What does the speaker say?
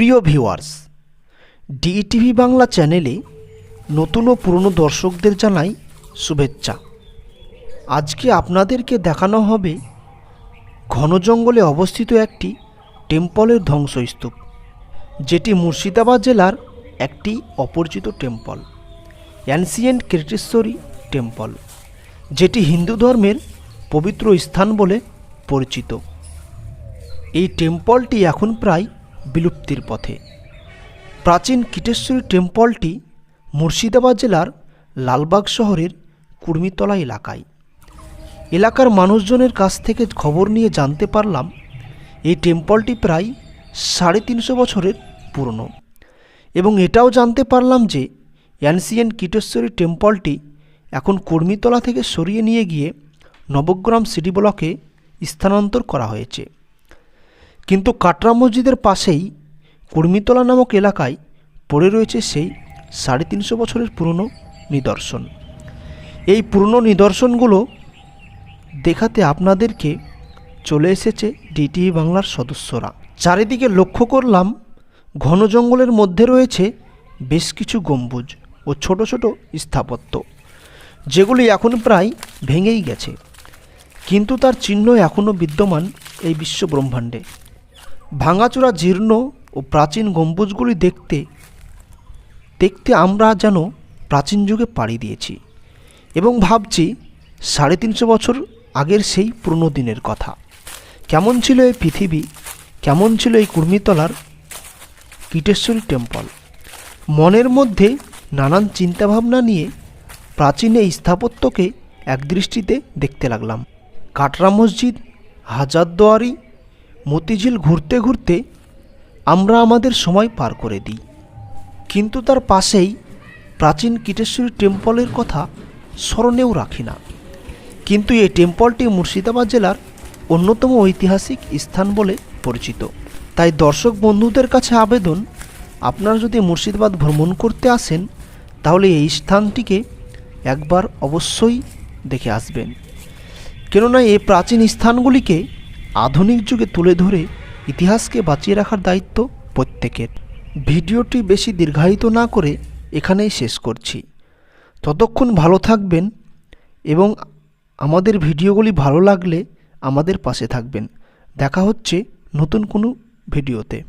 প্রিয় ভিউয়ার্স ডিইটিভি বাংলা চ্যানেলে নতুন ও পুরনো দর্শকদের জানাই শুভেচ্ছা। আজকে আপনাদেরকে দেখানো হবে ঘন জঙ্গলে অবস্থিত একটি টেম্পলের ধ্বংসস্তূপ, যেটি মুর্শিদাবাদ জেলার একটি অপরিচিত টেম্পল অ্যানসিয়েন্ট কৃটেশ্বরী টেম্পল যেটি হিন্দু ধর্মের পবিত্র স্থান বলে পরিচিত। এই টেম্পলটি এখন প্রায় বিলুপ্তির পথে। প্রাচীন কীটেশ্বরী টেম্পলটি মুর্শিদাবাদ জেলার লালবাগ শহরের কুর্মিতলা এলাকায়। এলাকার মানুষজনের কাছ থেকে খবর নিয়ে জানতে পারলাম, এই টেম্পলটি প্রায় সাড়ে তিনশো বছরের পুরনো। এবং এটাও জানতে পারলাম যে অ্যানসিয়েন্ট কীটেশ্বরী টেম্পলটি এখন কর্মীতলা থেকে সরিয়ে নিয়ে গিয়ে নবগ্রাম সিটি ব্লকে স্থানান্তর করা হয়েছে। কিন্তু কাটরা মসজিদের পাশেই কুর্মিতলা নামক এলাকায় পড়ে রয়েছে সেই সাড়ে তিনশো বছরের পুরনো নিদর্শন। এই পুরনো নিদর্শনগুলো দেখাতে আপনাদেরকে চলে এসেছে ডিটিভি বাংলার সদস্যরা। চারিদিকে লক্ষ্য করলাম, ঘন জঙ্গলের মধ্যে রয়েছে বেশ কিছু গম্বুজ ও ছোট ছোট স্থাপত্য, যেগুলি এখন প্রায় ভেঙেই গেছে। কিন্তু তার চিহ্ন এখনও বিদ্যমান এই বিশ্ব ব্রহ্মাণ্ডে ভাঙাচোরা জীর্ণ ও প্রাচীন গম্বুজগুলি দেখতে দেখতে আমরা যেন প্রাচীন যুগে পাড়ি দিয়েছি এবং ভাবছি সাড়ে তিনশো বছর আগের সেই পুরনো দিনের কথা। কেমন ছিল এই পৃথিবী? কেমন ছিল এই কুর্মিতলার কীটেশ্বরী টেম্পল? মনের মধ্যে নানান চিন্তাভাবনা নিয়ে প্রাচীন এই স্থাপত্যকে একদৃষ্টিতে দেখতে লাগলাম। কাটরা মসজিদ, হাজারদুয়ারি মতিঝিল ঘুরতে ঘুরতে আমরা আমাদের সময় পার করে দিই। কিন্তু তার পাশেই প্রাচীন কীটেশ্বরী টেম্পলের কথা স্মরণেও রাখি না। কিন্তু এই টেম্পলটি মুর্শিদাবাদ জেলার অন্যতম ঐতিহাসিক স্থান বলে পরিচিত। তাই দর্শক বন্ধুদের কাছে আবেদন, আপনারা যদি মুর্শিদাবাদ ভ্রমণ করতে আসেন, তাহলে এই স্থানটিকে একবার অবশ্যই দেখে আসবেন। কেননা এই প্রাচীন স্থানগুলিকে আধুনিক যুগে তুলে ধরে ইতিহাসকে বাঁচিয়ে রাখার দায়িত্ব প্রত্যেকের। ভিডিওটি বেশি দীর্ঘায়িত না করে এখানেই শেষ করছি। ততক্ষণ ভালো থাকবেন এবং আমাদের ভিডিওগুলি ভালো লাগলে আমাদের পাশে থাকবেন। দেখা হচ্ছে নতুন কোনো ভিডিওতে।